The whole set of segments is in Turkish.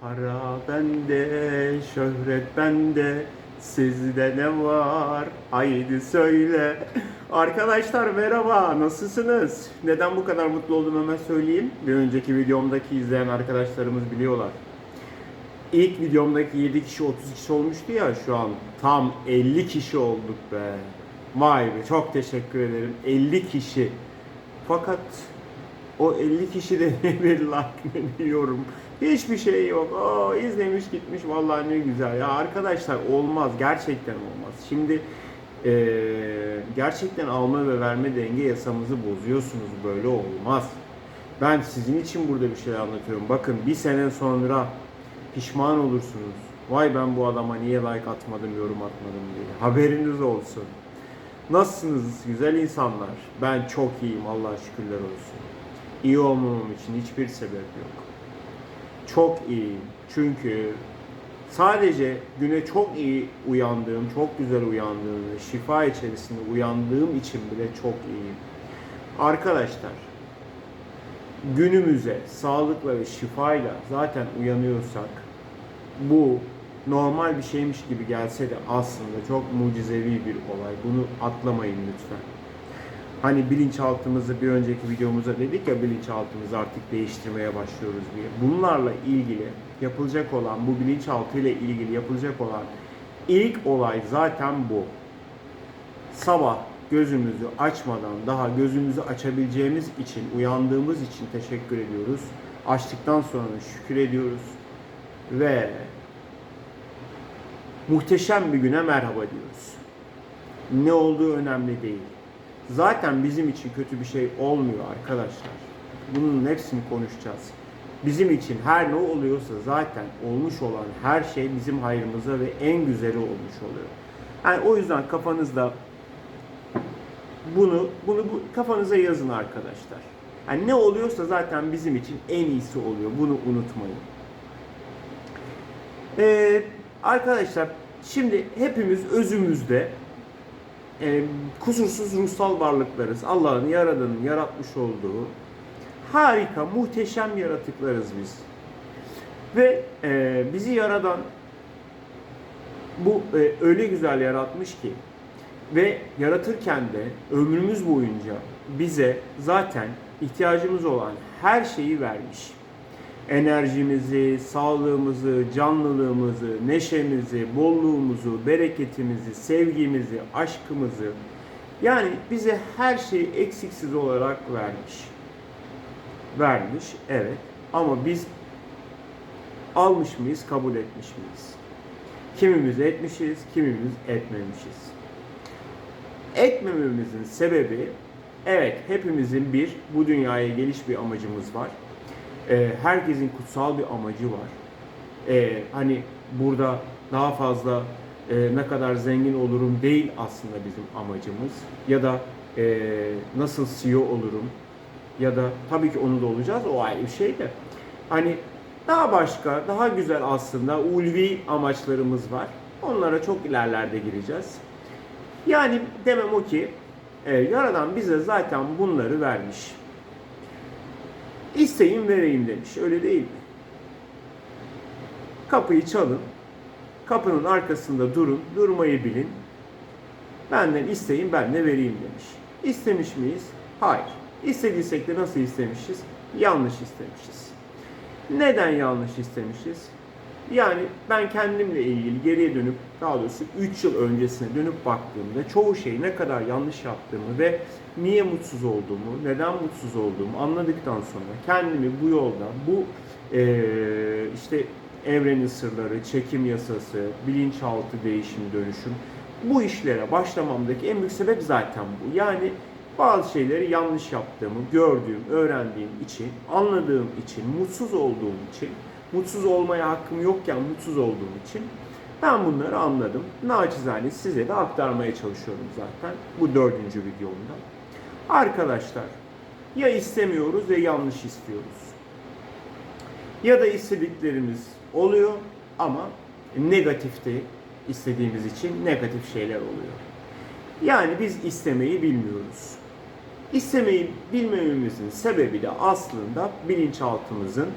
Para bende, şöhret bende, sizde ne var? Haydi söyle. Arkadaşlar merhaba, nasılsınız? Neden bu kadar mutlu olduğumu hemen söyleyeyim. Bir önceki videomdaki izleyen arkadaşlarımız biliyorlar. İlk videomdaki 7 kişi 30 kişi olmuştu ya şu an tam 50 kişi olduk be. Vay be çok teşekkür ederim. 50 kişi. Fakat o 50 kişi de bir like ne diyorum. Hiçbir şey yok. Aa, izlemiş gitmiş vallahi ne güzel. Ya arkadaşlar olmaz. Gerçekten olmaz. Şimdi eee, gerçekten alma ve verme denge yasamızı bozuyorsunuz. Böyle olmaz. Ben sizin için burada bir şey anlatıyorum. Bakın bir sene sonra pişman olursunuz. Vay ben bu adama niye like atmadım, yorum atmadım diye. Haberiniz olsun. Nasılsınız güzel insanlar? Ben çok iyiyim Allah'a şükürler olsun. İyi olmamam için hiçbir sebep yok. Çok iyiyim. Çünkü sadece güne çok iyi uyandığım, çok güzel uyandığım ve şifa içerisinde uyandığım için bile çok iyiyim. Arkadaşlar, günümüze sağlıkla ve şifayla zaten uyanıyorsak bu normal bir şeymiş gibi gelse de aslında çok mucizevi bir olay. Bunu atlamayın lütfen. Hani bilinçaltımızı bir önceki videomuzda dedik ya bilinçaltımızı artık değiştirmeye başlıyoruz diye. Bunlarla ilgili yapılacak olan bu bilinçaltı ile ilgili yapılacak olan ilk olay zaten bu. Sabah gözümüzü açmadan daha gözümüzü açabileceğimiz için, uyandığımız için teşekkür ediyoruz. Açtıktan sonra şükür ediyoruz. Ve muhteşem bir güne merhaba diyoruz. Ne olduğu önemli değil. Zaten bizim için kötü bir şey olmuyor arkadaşlar. Bunun hepsini konuşacağız. Bizim için her ne oluyorsa zaten olmuş olan her şey bizim hayrımıza ve en güzeli olmuş oluyor. Yani o yüzden kafanızda bunu bunu bu, kafanıza yazın arkadaşlar. Yani ne oluyorsa zaten bizim için en iyisi oluyor. Bunu unutmayın. Ee, arkadaşlar şimdi hepimiz özümüzde e, kusursuz ruhsal varlıklarız. Allah'ın yaradanın yaratmış olduğu harika, muhteşem yaratıklarız biz. Ve e, bizi yaradan bu e, öyle güzel yaratmış ki ve yaratırken de ömrümüz boyunca bize zaten ihtiyacımız olan her şeyi vermiş. Enerjimizi, sağlığımızı, canlılığımızı, neşemizi, bolluğumuzu, bereketimizi, sevgimizi, aşkımızı yani bize her şeyi eksiksiz olarak vermiş. Vermiş, evet. Ama biz almış mıyız, kabul etmiş miyiz? Kimimiz etmişiz, kimimiz etmemişiz. Etmememizin sebebi evet hepimizin bir bu dünyaya geliş bir amacımız var. Ee, herkesin kutsal bir amacı var. Ee, hani burada daha fazla e, ne kadar zengin olurum değil aslında bizim amacımız. Ya da e, nasıl CEO olurum ya da tabii ki onu da olacağız o ayrı bir şey de. Hani daha başka, daha güzel aslında ulvi amaçlarımız var. Onlara çok ilerlerde gireceğiz. Yani demem o ki e, Yaradan bize zaten bunları vermiş. İsteyin vereyim demiş. Öyle değil mi? Kapıyı çalın. Kapının arkasında durun. Durmayı bilin. Benden isteyin ben de vereyim demiş. İstemiş miyiz? Hayır. İstediysek de nasıl istemişiz? Yanlış istemişiz. Neden yanlış istemişiz? Yani ben kendimle ilgili geriye dönüp daha doğrusu 3 yıl öncesine dönüp baktığımda çoğu şeyi ne kadar yanlış yaptığımı ve niye mutsuz olduğumu, neden mutsuz olduğumu anladıktan sonra kendimi bu yolda, bu eee, işte evrenin sırları, çekim yasası, bilinçaltı değişim, dönüşüm bu işlere başlamamdaki en büyük sebep zaten bu. Yani bazı şeyleri yanlış yaptığımı gördüğüm, öğrendiğim için, anladığım için, mutsuz olduğum için mutsuz olmaya hakkım yokken mutsuz olduğum için ben bunları anladım. Naçizane size de aktarmaya çalışıyorum zaten bu dördüncü videomda. Arkadaşlar ya istemiyoruz ya yanlış istiyoruz. Ya da istediklerimiz oluyor ama negatifte istediğimiz için negatif şeyler oluyor. Yani biz istemeyi bilmiyoruz. İstemeyi bilmememizin sebebi de aslında bilinçaltımızın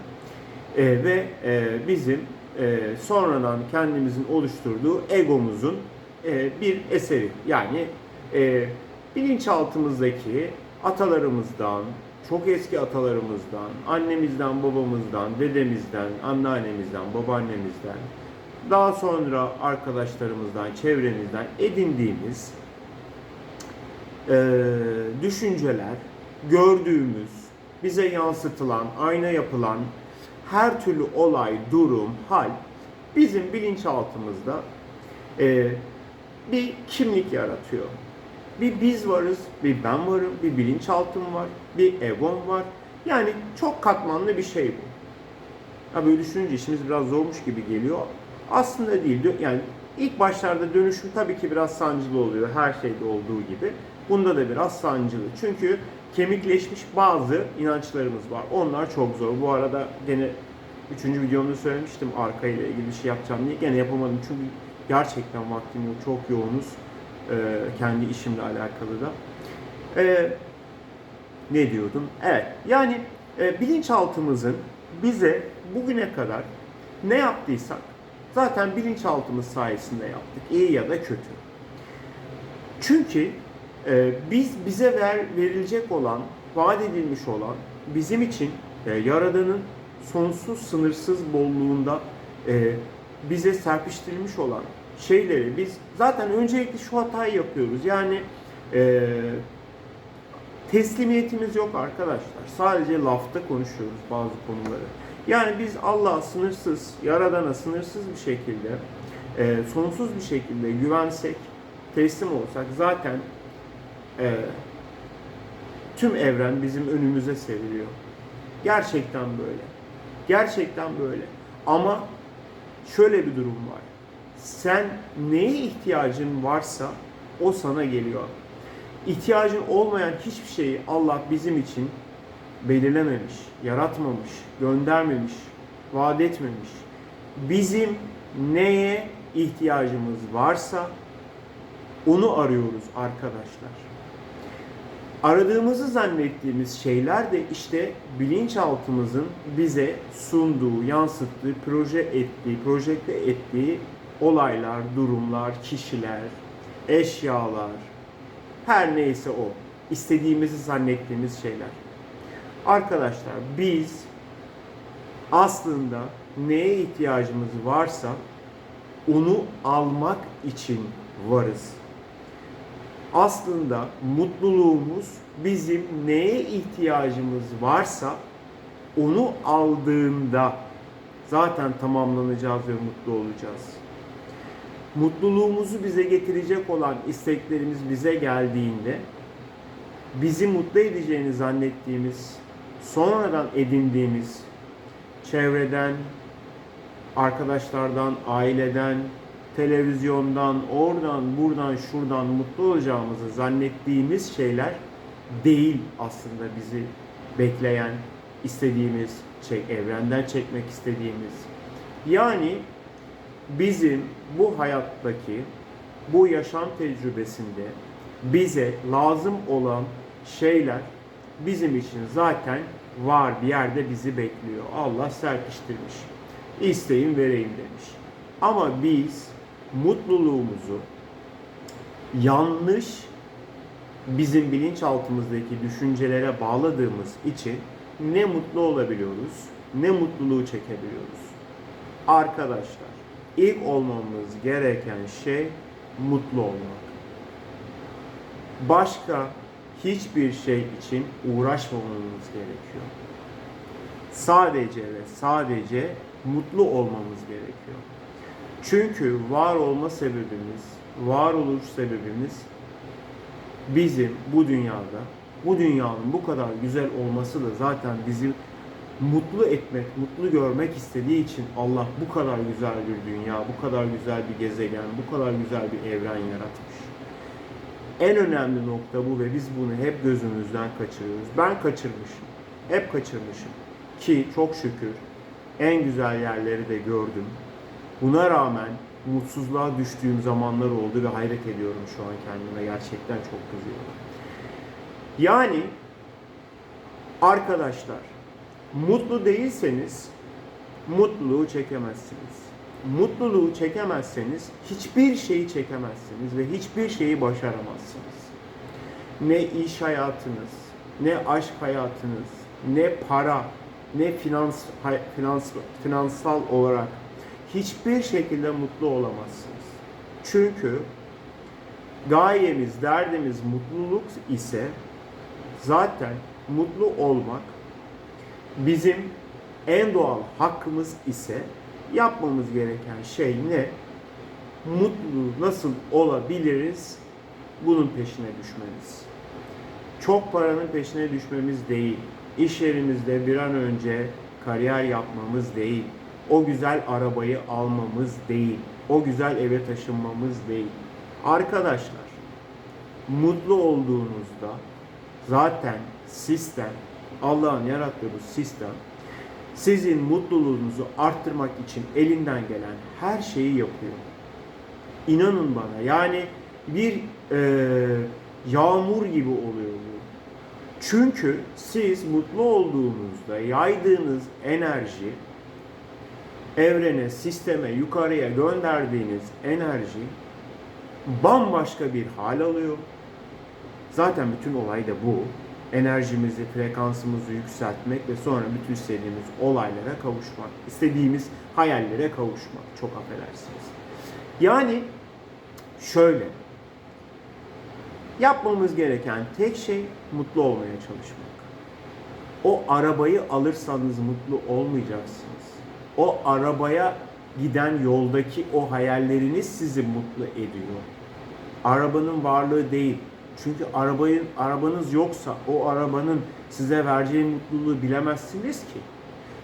E, ve e, bizim e, sonradan kendimizin oluşturduğu egomuzun e, bir eseri. Yani e, bilinçaltımızdaki atalarımızdan, çok eski atalarımızdan, annemizden, babamızdan, dedemizden, anneannemizden, babaannemizden, daha sonra arkadaşlarımızdan, çevremizden edindiğimiz e, düşünceler, gördüğümüz, bize yansıtılan, ayna yapılan her türlü olay, durum, hal bizim bilinçaltımızda e, bir kimlik yaratıyor. Bir biz varız, bir ben varım, bir bilinçaltım var, bir egom var. Yani çok katmanlı bir şey bu. Ha böyle düşününce işimiz biraz zormuş gibi geliyor. Aslında değil. Yani ilk başlarda dönüşüm tabii ki biraz sancılı oluyor. Her şeyde olduğu gibi. Bunda da biraz sancılı. Çünkü kemikleşmiş bazı inançlarımız var. Onlar çok zor. Bu arada gene üçüncü videomda söylemiştim arkayla ilgili bir şey yapacağım diye. Gene yapamadım çünkü gerçekten vaktim yok. Çok yoğunuz. Ee, kendi işimle alakalı da. Ee, ne diyordum? Evet. Yani e, bilinçaltımızın bize bugüne kadar ne yaptıysak zaten bilinçaltımız sayesinde yaptık. iyi ya da kötü. Çünkü e, biz bize ver, verilecek olan, vaat edilmiş olan, bizim için e, Yaradan'ın sonsuz, sınırsız bolluğunda e, bize serpiştirilmiş olan şeyleri biz zaten öncelikle şu hatayı yapıyoruz. Yani e, teslimiyetimiz yok arkadaşlar. Sadece lafta konuşuyoruz bazı konuları. Yani biz Allah'a sınırsız, Yaradan'a sınırsız bir şekilde, e, sonsuz bir şekilde güvensek, teslim olsak zaten e, tüm evren bizim önümüze seriliyor. Gerçekten böyle. Gerçekten böyle. Ama şöyle bir durum var. Sen neye ihtiyacın varsa o sana geliyor. İhtiyacın olmayan hiçbir şeyi Allah bizim için belirlememiş, yaratmamış, göndermemiş, vaat etmemiş. Bizim neye ihtiyacımız varsa onu arıyoruz arkadaşlar. Aradığımızı zannettiğimiz şeyler de işte bilinçaltımızın bize sunduğu, yansıttığı, proje ettiği, projekte ettiği olaylar, durumlar, kişiler, eşyalar, her neyse o. istediğimizi zannettiğimiz şeyler. Arkadaşlar biz aslında neye ihtiyacımız varsa onu almak için varız. Aslında mutluluğumuz bizim neye ihtiyacımız varsa onu aldığında zaten tamamlanacağız ve mutlu olacağız. Mutluluğumuzu bize getirecek olan isteklerimiz bize geldiğinde bizi mutlu edeceğini zannettiğimiz, sonradan edindiğimiz çevreden, arkadaşlardan, aileden, televizyondan, oradan, buradan, şuradan mutlu olacağımızı zannettiğimiz şeyler değil aslında bizi bekleyen, istediğimiz, çek, evrenden çekmek istediğimiz. Yani bizim bu hayattaki, bu yaşam tecrübesinde bize lazım olan şeyler bizim için zaten var bir yerde bizi bekliyor. Allah serpiştirmiş. İsteyin vereyim demiş. Ama biz mutluluğumuzu yanlış bizim bilinçaltımızdaki düşüncelere bağladığımız için ne mutlu olabiliyoruz ne mutluluğu çekebiliyoruz. Arkadaşlar ilk olmamız gereken şey mutlu olmak. Başka hiçbir şey için uğraşmamamız gerekiyor. Sadece ve sadece mutlu olmamız gerekiyor. Çünkü var olma sebebimiz, varoluş sebebimiz bizim bu dünyada, bu dünyanın bu kadar güzel olması da zaten bizi mutlu etmek, mutlu görmek istediği için Allah bu kadar güzel bir dünya, bu kadar güzel bir gezegen, bu kadar güzel bir evren yaratmış. En önemli nokta bu ve biz bunu hep gözümüzden kaçırıyoruz. Ben kaçırmışım. Hep kaçırmışım. Ki çok şükür en güzel yerleri de gördüm. Buna rağmen mutsuzluğa düştüğüm zamanlar oldu ve hayret ediyorum şu an kendime. Gerçekten çok kızıyorum. Yani arkadaşlar mutlu değilseniz mutluluğu çekemezsiniz. Mutluluğu çekemezseniz hiçbir şeyi çekemezsiniz ve hiçbir şeyi başaramazsınız. Ne iş hayatınız, ne aşk hayatınız, ne para, ne finans, finans finansal olarak hiçbir şekilde mutlu olamazsınız. Çünkü gayemiz, derdimiz mutluluk ise zaten mutlu olmak bizim en doğal hakkımız ise yapmamız gereken şey ne? Mutlu nasıl olabiliriz? Bunun peşine düşmemiz. Çok paranın peşine düşmemiz değil. İş yerimizde bir an önce kariyer yapmamız değil. O güzel arabayı almamız değil. O güzel eve taşınmamız değil. Arkadaşlar, mutlu olduğunuzda zaten sistem, Allah'ın yarattığı bu sistem sizin mutluluğunuzu arttırmak için elinden gelen her şeyi yapıyor. İnanın bana yani bir e, yağmur gibi oluyor bu. Çünkü siz mutlu olduğunuzda yaydığınız enerji evrene, sisteme, yukarıya gönderdiğiniz enerji bambaşka bir hal alıyor. Zaten bütün olay da bu. Enerjimizi, frekansımızı yükseltmek ve sonra bütün istediğimiz olaylara kavuşmak, istediğimiz hayallere kavuşmak. Çok affedersiniz. Yani şöyle, yapmamız gereken tek şey mutlu olmaya çalışmak. O arabayı alırsanız mutlu olmayacaksınız. O arabaya giden yoldaki o hayalleriniz sizi mutlu ediyor. Arabanın varlığı değil. Çünkü arabayı arabanız yoksa o arabanın size vereceği mutluluğu bilemezsiniz ki.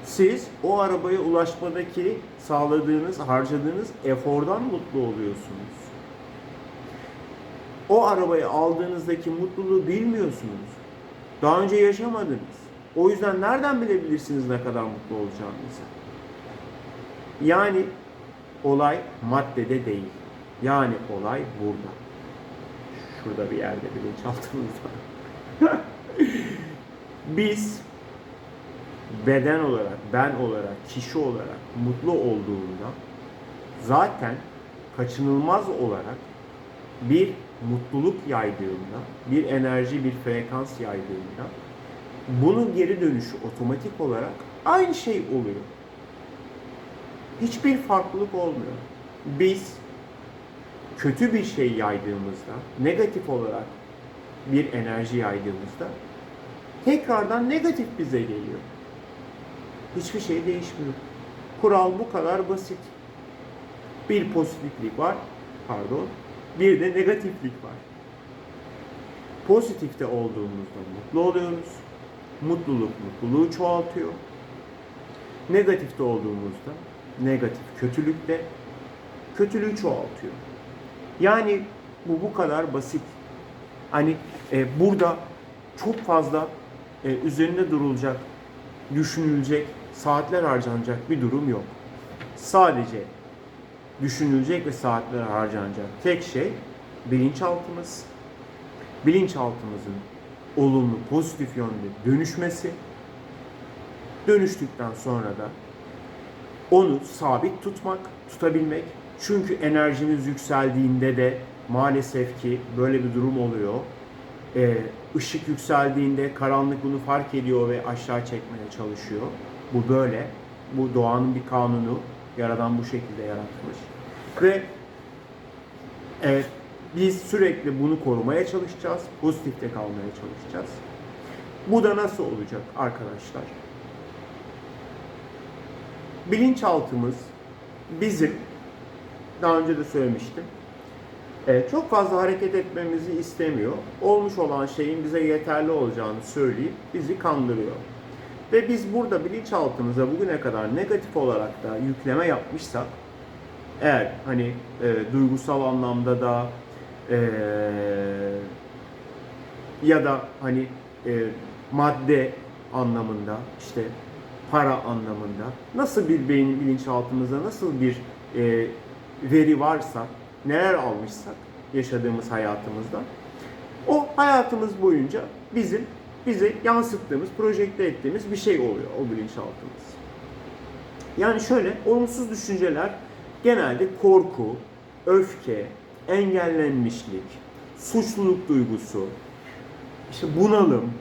Siz o arabaya ulaşmadaki sağladığınız, harcadığınız efordan mutlu oluyorsunuz. O arabayı aldığınızdaki mutluluğu bilmiyorsunuz. Daha önce yaşamadınız. O yüzden nereden bilebilirsiniz ne kadar mutlu olacağınızı? Yani olay maddede değil. Yani olay burada. Şurada bir yerde bilinçaltımızda. Biz beden olarak, ben olarak, kişi olarak mutlu olduğunda zaten kaçınılmaz olarak bir mutluluk yaydığında, bir enerji, bir frekans yaydığında bunun geri dönüşü otomatik olarak aynı şey oluyor. Hiçbir farklılık olmuyor. Biz kötü bir şey yaydığımızda, negatif olarak bir enerji yaydığımızda tekrardan negatif bize geliyor. Hiçbir şey değişmiyor. Kural bu kadar basit. Bir pozitiflik var, pardon, bir de negatiflik var. Pozitifte olduğumuzda mutlu oluyoruz. Mutluluk mutluluğu çoğaltıyor. Negatifte olduğumuzda negatif kötülük de kötülüğü çoğaltıyor. Yani bu bu kadar basit. Hani e, burada çok fazla e, üzerinde durulacak, düşünülecek, saatler harcanacak bir durum yok. Sadece düşünülecek ve saatler harcanacak tek şey bilinçaltımız. Bilinçaltımızın olumlu, pozitif yönde dönüşmesi. Dönüştükten sonra da onu sabit tutmak, tutabilmek. Çünkü enerjimiz yükseldiğinde de maalesef ki böyle bir durum oluyor. Ee, ışık yükseldiğinde karanlık bunu fark ediyor ve aşağı çekmeye çalışıyor. Bu böyle. Bu doğanın bir kanunu. Yaradan bu şekilde yaratmış. Ve evet, biz sürekli bunu korumaya çalışacağız. Pozitifte kalmaya çalışacağız. Bu da nasıl olacak arkadaşlar? Bilinçaltımız bizim daha önce de söylemiştim. e, Çok fazla hareket etmemizi istemiyor. Olmuş olan şeyin bize yeterli olacağını söyleyip bizi kandırıyor. Ve biz burada bilinçaltımıza bugüne kadar negatif olarak da yükleme yapmışsak eğer hani e, duygusal anlamda da e, ya da hani e, madde anlamında işte para anlamında nasıl bir beyin bilinçaltımızda nasıl bir e, veri varsa neler almışsak yaşadığımız hayatımızda o hayatımız boyunca bizim bize yansıttığımız, projekte ettiğimiz bir şey oluyor o bilinçaltımız. Yani şöyle olumsuz düşünceler genelde korku, öfke, engellenmişlik, suçluluk duygusu, işte bunalım,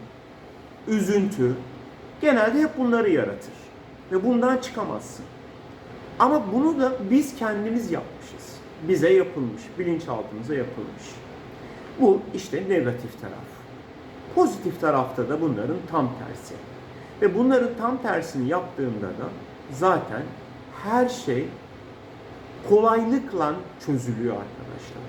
üzüntü genelde hep bunları yaratır. Ve bundan çıkamazsın. Ama bunu da biz kendimiz yapmışız. Bize yapılmış, bilinçaltımıza yapılmış. Bu işte negatif taraf. Pozitif tarafta da bunların tam tersi. Ve bunların tam tersini yaptığında da zaten her şey kolaylıkla çözülüyor arkadaşlar.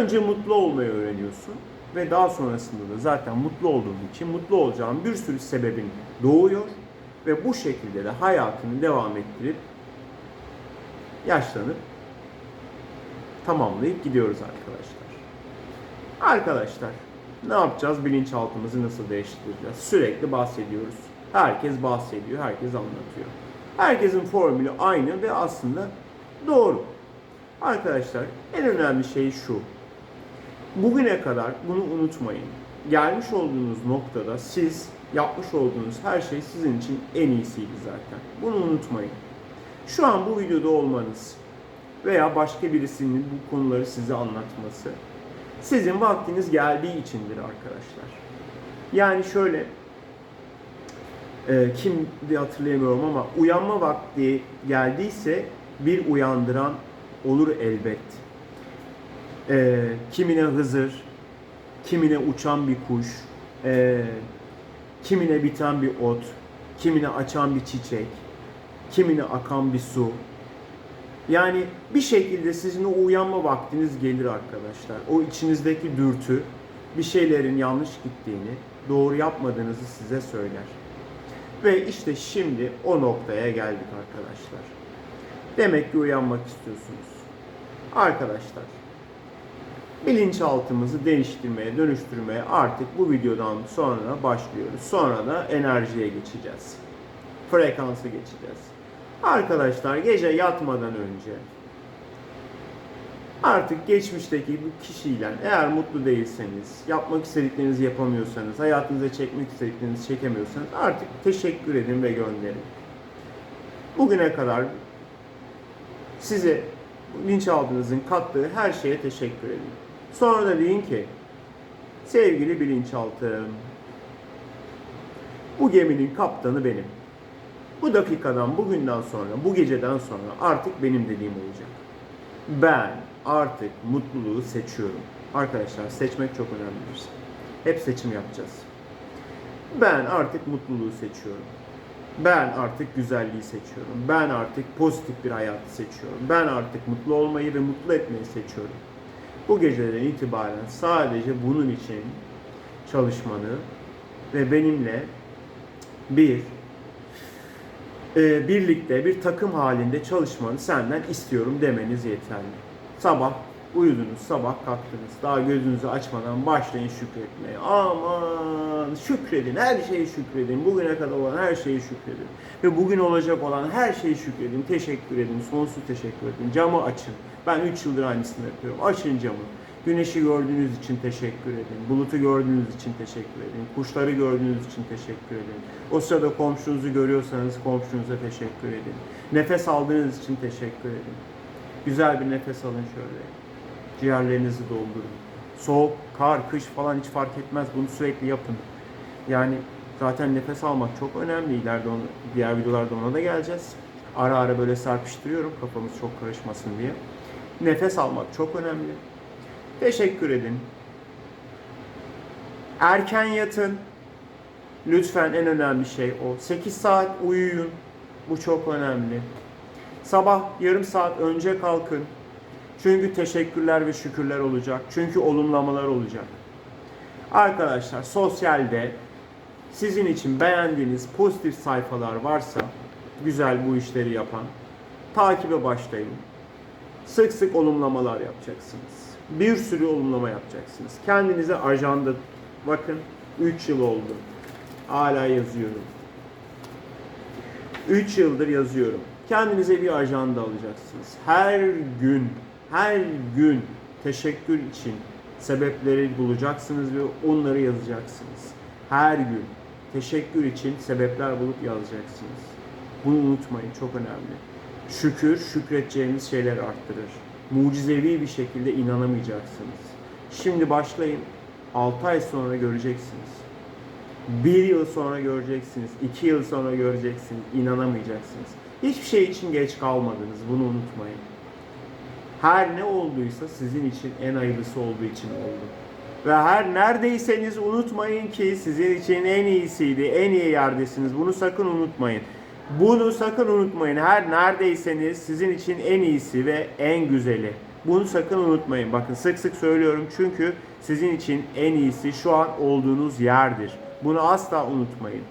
Önce mutlu olmayı öğreniyorsun ve daha sonrasında da zaten mutlu olduğun için mutlu olacağın bir sürü sebebin doğuyor ve bu şekilde de hayatını devam ettirip yaşlanıp tamamlayıp gidiyoruz arkadaşlar. Arkadaşlar ne yapacağız? Bilinçaltımızı nasıl değiştireceğiz? Sürekli bahsediyoruz. Herkes bahsediyor, herkes anlatıyor. Herkesin formülü aynı ve aslında doğru. Arkadaşlar en önemli şey şu. Bugüne kadar bunu unutmayın. Gelmiş olduğunuz noktada siz yapmış olduğunuz her şey sizin için en iyisiydi zaten. Bunu unutmayın. Şu an bu videoda olmanız veya başka birisinin bu konuları size anlatması sizin vaktiniz geldiği içindir arkadaşlar. Yani şöyle e, kim diye hatırlayamıyorum ama uyanma vakti geldiyse bir uyandıran olur elbet. E, kimine Hızır, kimine uçan bir kuş, e, kimine biten bir ot, kimine açan bir çiçek, kimine akan bir su. Yani bir şekilde sizin o uyanma vaktiniz gelir arkadaşlar. O içinizdeki dürtü bir şeylerin yanlış gittiğini, doğru yapmadığınızı size söyler. Ve işte şimdi o noktaya geldik arkadaşlar. Demek ki uyanmak istiyorsunuz. Arkadaşlar, bilinçaltımızı değiştirmeye, dönüştürmeye artık bu videodan sonra başlıyoruz. Sonra da enerjiye geçeceğiz. Frekansı geçeceğiz. Arkadaşlar gece yatmadan önce artık geçmişteki bu kişiyle eğer mutlu değilseniz, yapmak istediklerinizi yapamıyorsanız, hayatınıza çekmek istediklerinizi çekemiyorsanız artık teşekkür edin ve gönderin. Bugüne kadar size bilinçaltınızın kattığı her şeye teşekkür edin. Sonra da deyin ki sevgili bilinçaltım bu geminin kaptanı benim. Bu dakikadan, bugünden sonra, bu geceden sonra artık benim dediğim olacak. Ben artık mutluluğu seçiyorum. Arkadaşlar seçmek çok önemlidir. Hep seçim yapacağız. Ben artık mutluluğu seçiyorum. Ben artık güzelliği seçiyorum. Ben artık pozitif bir hayatı seçiyorum. Ben artık mutlu olmayı ve mutlu etmeyi seçiyorum. Bu geceden itibaren sadece bunun için çalışmanı ve benimle bir e, birlikte bir takım halinde çalışmanı senden istiyorum demeniz yeterli. Sabah uyudunuz, sabah kalktınız. Daha gözünüzü açmadan başlayın şükretmeye. Aman şükredin, her şeye şükredin. Bugüne kadar olan her şeye şükredin. Ve bugün olacak olan her şeye şükredin. Teşekkür edin, sonsuz teşekkür edin. Camı açın. Ben 3 yıldır aynısını yapıyorum. Açın camı. Güneşi gördüğünüz için teşekkür edin. Bulutu gördüğünüz için teşekkür edin. Kuşları gördüğünüz için teşekkür edin. O sırada komşunuzu görüyorsanız komşunuza teşekkür edin. Nefes aldığınız için teşekkür edin. Güzel bir nefes alın şöyle. Ciğerlerinizi doldurun. Soğuk, kar, kış falan hiç fark etmez. Bunu sürekli yapın. Yani zaten nefes almak çok önemli. İleride onu, diğer videolarda ona da geleceğiz. Ara ara böyle serpiştiriyorum kafamız çok karışmasın diye. Nefes almak çok önemli. Teşekkür edin. Erken yatın. Lütfen en önemli şey o. 8 saat uyuyun. Bu çok önemli. Sabah yarım saat önce kalkın. Çünkü teşekkürler ve şükürler olacak. Çünkü olumlamalar olacak. Arkadaşlar sosyalde sizin için beğendiğiniz pozitif sayfalar varsa güzel bu işleri yapan takibe başlayın. Sık sık olumlamalar yapacaksınız. Bir sürü olumlama yapacaksınız. Kendinize ajanda bakın 3 yıl oldu. Hala yazıyorum. 3 yıldır yazıyorum. Kendinize bir ajanda alacaksınız. Her gün, her gün teşekkür için sebepleri bulacaksınız ve onları yazacaksınız. Her gün teşekkür için sebepler bulup yazacaksınız. Bunu unutmayın çok önemli. Şükür şükredeceğiniz şeyler arttırır. Mucizevi bir şekilde inanamayacaksınız. Şimdi başlayın. 6 ay sonra göreceksiniz. Bir yıl sonra göreceksiniz. iki yıl sonra göreceksiniz. İnanamayacaksınız. Hiçbir şey için geç kalmadınız. Bunu unutmayın. Her ne olduysa sizin için en hayırlısı olduğu için oldu. Ve her neredeyseniz unutmayın ki sizin için en iyisiydi, en iyi yerdesiniz. Bunu sakın unutmayın. Bunu sakın unutmayın. Her neredeyseniz sizin için en iyisi ve en güzeli. Bunu sakın unutmayın. Bakın sık sık söylüyorum çünkü sizin için en iyisi şu an olduğunuz yerdir. Bunu asla unutmayın.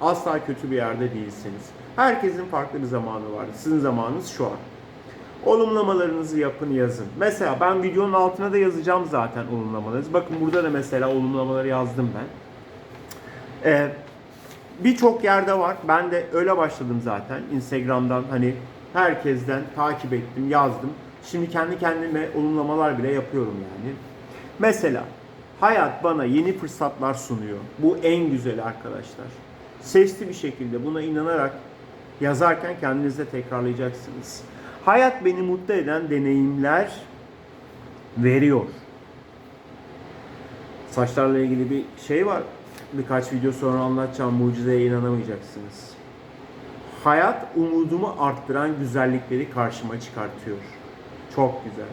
Asla kötü bir yerde değilsiniz. Herkesin farklı bir zamanı var. Sizin zamanınız şu an. Olumlamalarınızı yapın yazın. Mesela ben videonun altına da yazacağım zaten olumlamalarınızı. Bakın burada da mesela olumlamaları yazdım ben. Ee, Birçok yerde var. Ben de öyle başladım zaten. Instagram'dan hani herkesten takip ettim, yazdım. Şimdi kendi kendime olumlamalar bile yapıyorum yani. Mesela hayat bana yeni fırsatlar sunuyor. Bu en güzeli arkadaşlar. Sesli bir şekilde buna inanarak yazarken kendinize tekrarlayacaksınız. Hayat beni mutlu eden deneyimler veriyor. Saçlarla ilgili bir şey var. Birkaç video sonra anlatacağım. Mucizeye inanamayacaksınız. Hayat umudumu arttıran güzellikleri karşıma çıkartıyor. Çok güzel.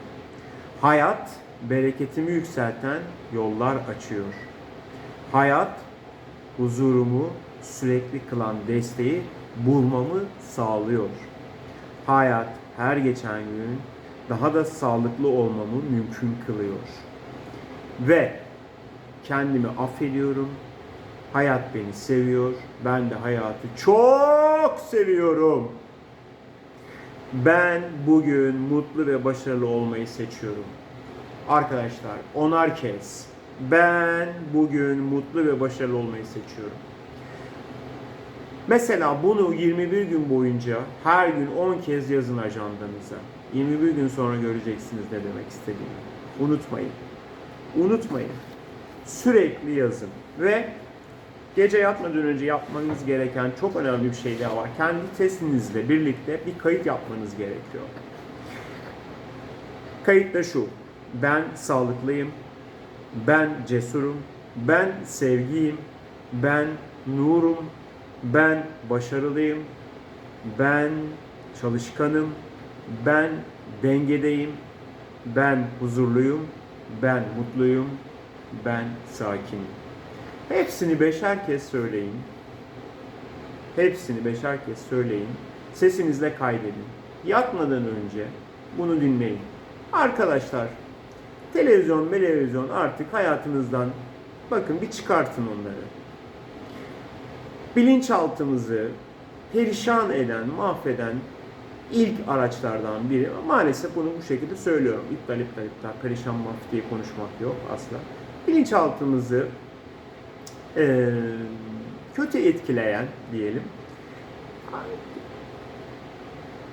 Hayat bereketimi yükselten yollar açıyor. Hayat huzurumu sürekli kılan desteği bulmamı sağlıyor. Hayat her geçen gün daha da sağlıklı olmamı mümkün kılıyor. Ve kendimi affediyorum. Hayat beni seviyor. Ben de hayatı çok seviyorum. Ben bugün mutlu ve başarılı olmayı seçiyorum. Arkadaşlar onar kez ben bugün mutlu ve başarılı olmayı seçiyorum. Mesela bunu 21 gün boyunca her gün 10 kez yazın ajandanıza. 21 gün sonra göreceksiniz ne demek istediğimi. Unutmayın. Unutmayın. Sürekli yazın. Ve gece yatmadan önce yapmanız gereken çok önemli bir şey daha var. Kendi testinizle birlikte bir kayıt yapmanız gerekiyor. Kayıt da şu. Ben sağlıklıyım. Ben cesurum. Ben sevgiyim. Ben nurum. Ben başarılıyım. Ben çalışkanım. Ben dengedeyim. Ben huzurluyum. Ben mutluyum. Ben sakinim. Hepsini beşer kez söyleyin. Hepsini beşer kez söyleyin. Sesinizle kaydedin. Yatmadan önce bunu dinleyin. Arkadaşlar, televizyon, televizyon artık hayatınızdan bakın bir çıkartın onları. Bilinçaltımızı perişan eden, mahveden ilk araçlardan biri. Maalesef bunu bu şekilde söylüyorum. İptal, iptal, iptal, perişan mahv diye konuşmak yok asla. Bilinçaltımızı eee kötü etkileyen diyelim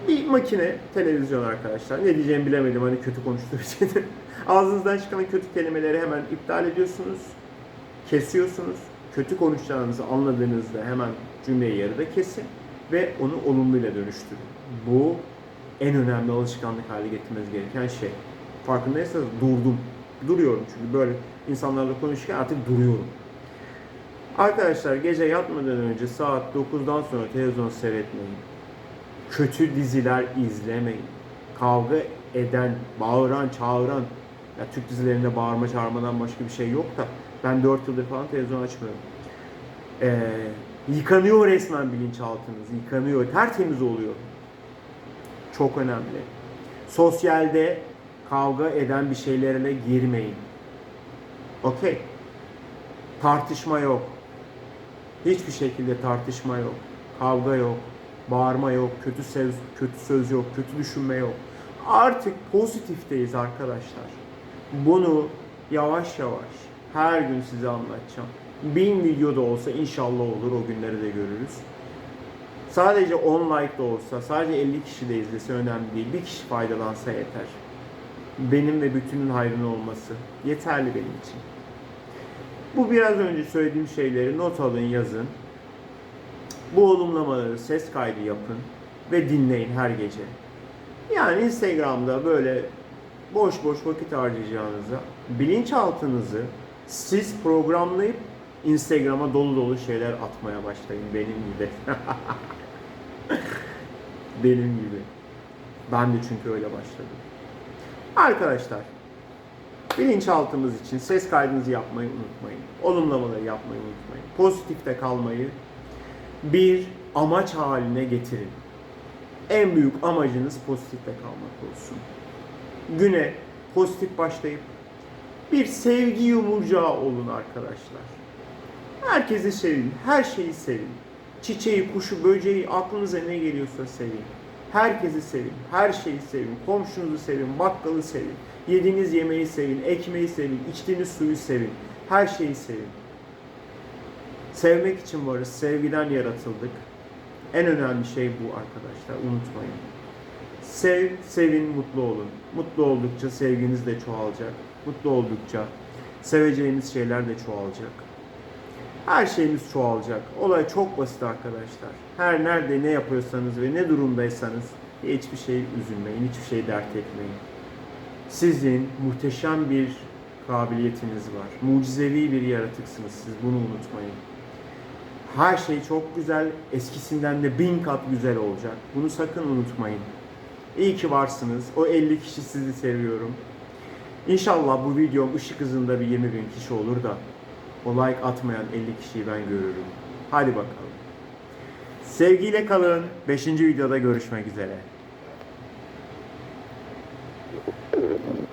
bir makine televizyon arkadaşlar. Ne diyeceğimi bilemedim hani kötü konuştuğu için. Ağzınızdan çıkan kötü kelimeleri hemen iptal ediyorsunuz. Kesiyorsunuz. Kötü konuşacağınızı anladığınızda hemen cümleyi yarıda kesin ve onu olumluyla dönüştürün. Bu en önemli alışkanlık hale getirmeniz gereken şey. Farkındaysanız durdum. Duruyorum çünkü böyle insanlarla konuşurken artık duruyorum. Arkadaşlar gece yatmadan önce saat 9'dan sonra televizyon seyretmeyin. Kötü diziler izlemeyin. Kavga eden, bağıran, çağıran, ya Türk dizilerinde bağırma çağırmadan başka bir şey yok da ben 4 yıldır falan televizyon açmıyorum. Ee, yıkanıyor resmen bilinçaltınız, yıkanıyor, tertemiz oluyor. Çok önemli. Sosyalde kavga eden bir şeylerle girmeyin. Okey. Tartışma yok. Hiçbir şekilde tartışma yok. Kavga yok. Bağırma yok. Kötü söz, kötü söz yok. Kötü düşünme yok. Artık pozitifteyiz arkadaşlar. Bunu yavaş yavaş her gün size anlatacağım. Bin video da olsa inşallah olur. O günleri de görürüz. Sadece 10 like da olsa, sadece 50 kişi de izlese önemli değil. Bir kişi faydalansa yeter. Benim ve bütünün hayrına olması yeterli benim için. Bu biraz önce söylediğim şeyleri not alın, yazın. Bu olumlamaları ses kaydı yapın ve dinleyin her gece. Yani Instagram'da böyle boş boş vakit harcayacağınıza bilinçaltınızı siz programlayıp Instagram'a dolu dolu şeyler atmaya başlayın benim gibi. benim gibi. Ben de çünkü öyle başladım. Arkadaşlar, bilinçaltımız için ses kaydınızı yapmayı unutmayın. Olumlamaları yapmayı unutmayın. Pozitifte kalmayı bir amaç haline getirin. En büyük amacınız pozitifte kalmak olsun. Güne pozitif başlayıp bir sevgi yumurcağı olun arkadaşlar. Herkesi sevin, her şeyi sevin. Çiçeği, kuşu, böceği, aklınıza ne geliyorsa sevin. Herkesi sevin, her şeyi sevin. Komşunuzu sevin, bakkalı sevin. Yediğiniz yemeği sevin, ekmeği sevin, içtiğiniz suyu sevin. Her şeyi sevin. Sevmek için varız, sevgiden yaratıldık. En önemli şey bu arkadaşlar, unutmayın. Sev, sevin, mutlu olun. Mutlu oldukça sevginiz de çoğalacak. Mutlu oldukça seveceğiniz şeyler de çoğalacak. Her şeyimiz çoğalacak. Olay çok basit arkadaşlar. Her nerede ne yapıyorsanız ve ne durumdaysanız hiçbir şey üzülmeyin, hiçbir şey dert etmeyin. Sizin muhteşem bir kabiliyetiniz var. Mucizevi bir yaratıksınız siz. Bunu unutmayın. Her şey çok güzel, eskisinden de bin kat güzel olacak. Bunu sakın unutmayın. İyi ki varsınız. O 50 kişi sizi seviyorum. İnşallah bu videom ışık hızında bir 20 bin kişi olur da o like atmayan 50 kişiyi ben görürüm. Hadi bakalım. Sevgiyle kalın. 5. videoda görüşmek üzere.